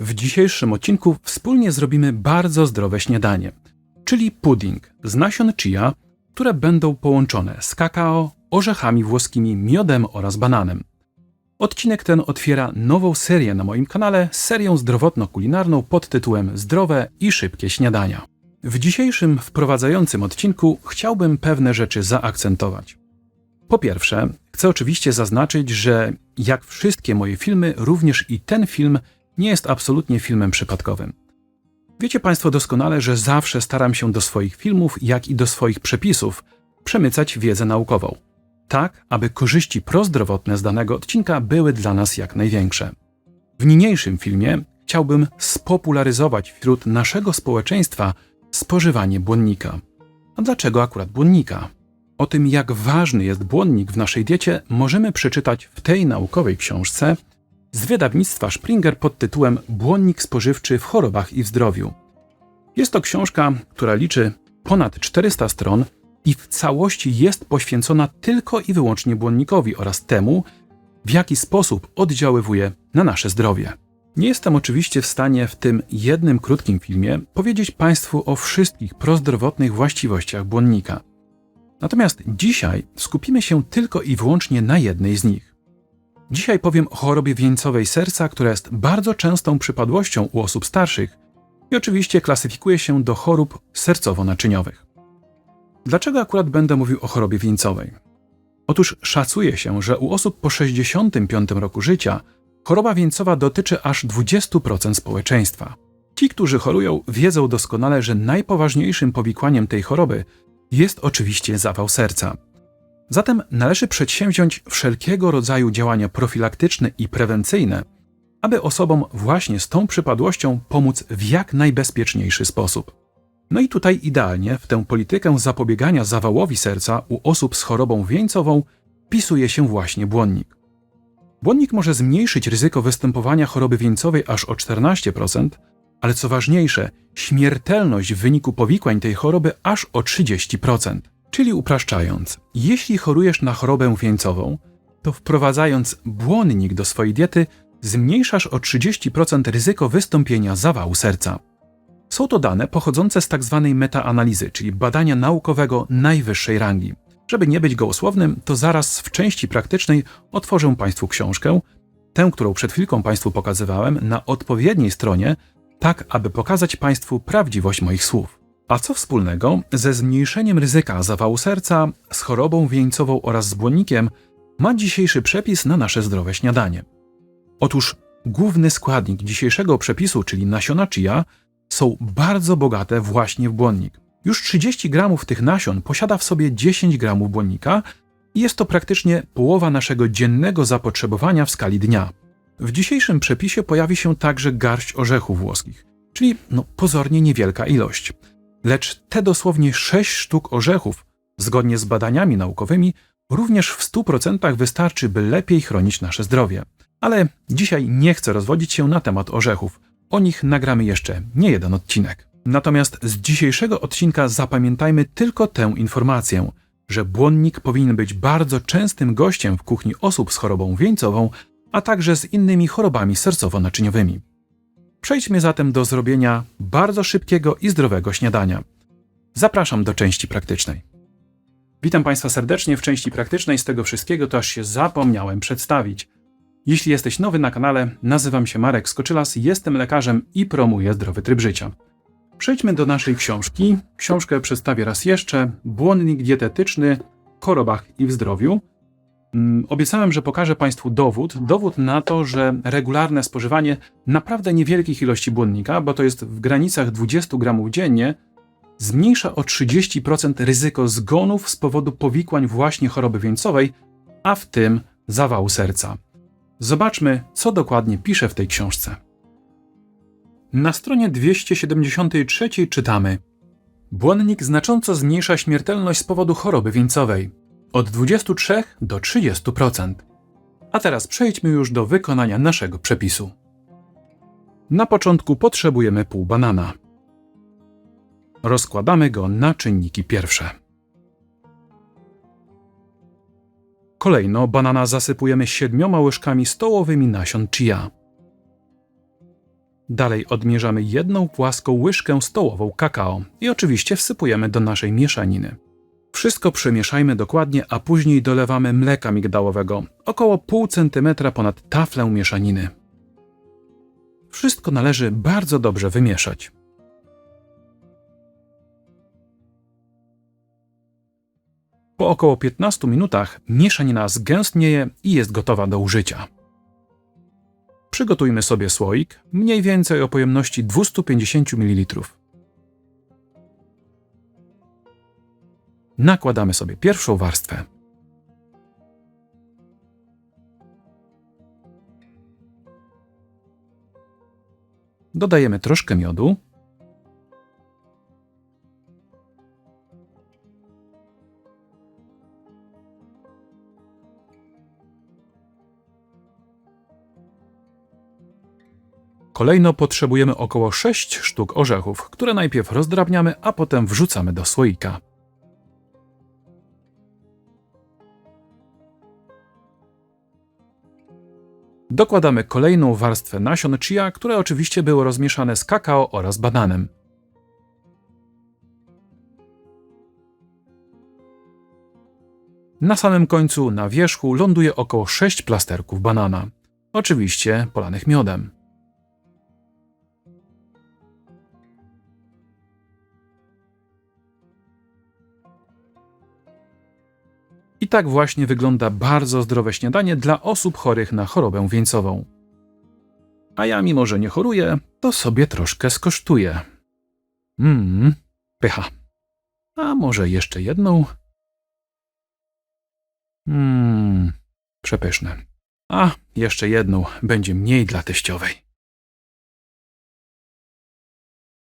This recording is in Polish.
W dzisiejszym odcinku wspólnie zrobimy bardzo zdrowe śniadanie, czyli pudding z nasion chia, które będą połączone z kakao, orzechami włoskimi, miodem oraz bananem. Odcinek ten otwiera nową serię na moim kanale, serię zdrowotno-kulinarną pod tytułem Zdrowe i szybkie śniadania. W dzisiejszym wprowadzającym odcinku chciałbym pewne rzeczy zaakcentować. Po pierwsze, chcę oczywiście zaznaczyć, że jak wszystkie moje filmy, również i ten film nie jest absolutnie filmem przypadkowym. Wiecie Państwo doskonale, że zawsze staram się do swoich filmów, jak i do swoich przepisów przemycać wiedzę naukową, tak aby korzyści prozdrowotne z danego odcinka były dla nas jak największe. W niniejszym filmie chciałbym spopularyzować wśród naszego społeczeństwa spożywanie błonnika. A dlaczego akurat błonnika? O tym, jak ważny jest błonnik w naszej diecie, możemy przeczytać w tej naukowej książce z wydawnictwa Springer pod tytułem Błonnik spożywczy w chorobach i w zdrowiu. Jest to książka, która liczy ponad 400 stron i w całości jest poświęcona tylko i wyłącznie błonnikowi oraz temu, w jaki sposób oddziaływuje na nasze zdrowie. Nie jestem oczywiście w stanie w tym jednym krótkim filmie powiedzieć Państwu o wszystkich prozdrowotnych właściwościach błonnika. Natomiast dzisiaj skupimy się tylko i wyłącznie na jednej z nich. Dzisiaj powiem o chorobie wieńcowej serca, która jest bardzo częstą przypadłością u osób starszych i oczywiście klasyfikuje się do chorób sercowo-naczyniowych. Dlaczego akurat będę mówił o chorobie wieńcowej? Otóż szacuje się, że u osób po 65 roku życia choroba wieńcowa dotyczy aż 20% społeczeństwa. Ci, którzy chorują, wiedzą doskonale, że najpoważniejszym powikłaniem tej choroby jest oczywiście zawał serca. Zatem należy przedsięwziąć wszelkiego rodzaju działania profilaktyczne i prewencyjne, aby osobom właśnie z tą przypadłością pomóc w jak najbezpieczniejszy sposób. No i tutaj idealnie w tę politykę zapobiegania zawałowi serca u osób z chorobą wieńcową pisuje się właśnie błonnik. Błonnik może zmniejszyć ryzyko występowania choroby wieńcowej aż o 14%, ale co ważniejsze, śmiertelność w wyniku powikłań tej choroby aż o 30%. Czyli upraszczając, jeśli chorujesz na chorobę wieńcową, to wprowadzając błonnik do swojej diety, zmniejszasz o 30% ryzyko wystąpienia zawału serca. Są to dane pochodzące z tzw. Tak metaanalizy, czyli badania naukowego najwyższej rangi. Żeby nie być gołosłownym, to zaraz w części praktycznej otworzę Państwu książkę, tę, którą przed chwilką Państwu pokazywałem, na odpowiedniej stronie, tak aby pokazać Państwu prawdziwość moich słów. A co wspólnego ze zmniejszeniem ryzyka zawału serca, z chorobą wieńcową oraz z błonnikiem ma dzisiejszy przepis na nasze zdrowe śniadanie? Otóż główny składnik dzisiejszego przepisu, czyli nasiona chia, są bardzo bogate właśnie w błonnik. Już 30 gramów tych nasion posiada w sobie 10 gramów błonnika i jest to praktycznie połowa naszego dziennego zapotrzebowania w skali dnia. W dzisiejszym przepisie pojawi się także garść orzechów włoskich, czyli no, pozornie niewielka ilość. Lecz te dosłownie 6 sztuk orzechów, zgodnie z badaniami naukowymi, również w 100% wystarczy, by lepiej chronić nasze zdrowie. Ale dzisiaj nie chcę rozwodzić się na temat orzechów. O nich nagramy jeszcze nie jeden odcinek. Natomiast z dzisiejszego odcinka zapamiętajmy tylko tę informację, że błonnik powinien być bardzo częstym gościem w kuchni osób z chorobą wieńcową, a także z innymi chorobami sercowo-naczyniowymi. Przejdźmy zatem do zrobienia bardzo szybkiego i zdrowego śniadania. Zapraszam do części praktycznej. Witam Państwa serdecznie w części praktycznej. Z tego wszystkiego to aż się zapomniałem przedstawić. Jeśli jesteś nowy na kanale, nazywam się Marek Skoczylas, jestem lekarzem i promuję zdrowy tryb życia. Przejdźmy do naszej książki. Książkę przedstawię raz jeszcze. Błonnik dietetyczny w chorobach i w zdrowiu. Mm, obiecałem, że pokażę Państwu dowód, dowód na to, że regularne spożywanie naprawdę niewielkich ilości błonnika, bo to jest w granicach 20 gramów dziennie, zmniejsza o 30% ryzyko zgonów z powodu powikłań właśnie choroby wieńcowej, a w tym zawału serca. Zobaczmy, co dokładnie pisze w tej książce. Na stronie 273 czytamy: Błonnik znacząco zmniejsza śmiertelność z powodu choroby wieńcowej od 23 do 30%. A teraz przejdźmy już do wykonania naszego przepisu. Na początku potrzebujemy pół banana. Rozkładamy go na czynniki pierwsze. Kolejno banana zasypujemy siedmioma łyżkami stołowymi nasion chia. Dalej odmierzamy jedną płaską łyżkę stołową kakao i oczywiście wsypujemy do naszej mieszaniny. Wszystko przemieszajmy dokładnie, a później dolewamy mleka migdałowego, około pół centymetra ponad taflę mieszaniny. Wszystko należy bardzo dobrze wymieszać. Po około 15 minutach mieszanina zgęstnieje i jest gotowa do użycia. Przygotujmy sobie słoik, mniej więcej o pojemności 250 ml. Nakładamy sobie pierwszą warstwę. Dodajemy troszkę miodu. Kolejno potrzebujemy około 6 sztuk orzechów, które najpierw rozdrabniamy, a potem wrzucamy do słoika. Dokładamy kolejną warstwę nasion chia, które oczywiście były rozmieszane z kakao oraz bananem. Na samym końcu, na wierzchu, ląduje około 6 plasterków banana. Oczywiście polanych miodem. I tak właśnie wygląda bardzo zdrowe śniadanie dla osób chorych na chorobę wieńcową. A ja, mimo że nie choruję, to sobie troszkę skosztuję. Mmm, pycha. A może jeszcze jedną? Mmm, przepyszne. A, jeszcze jedną, będzie mniej dla teściowej.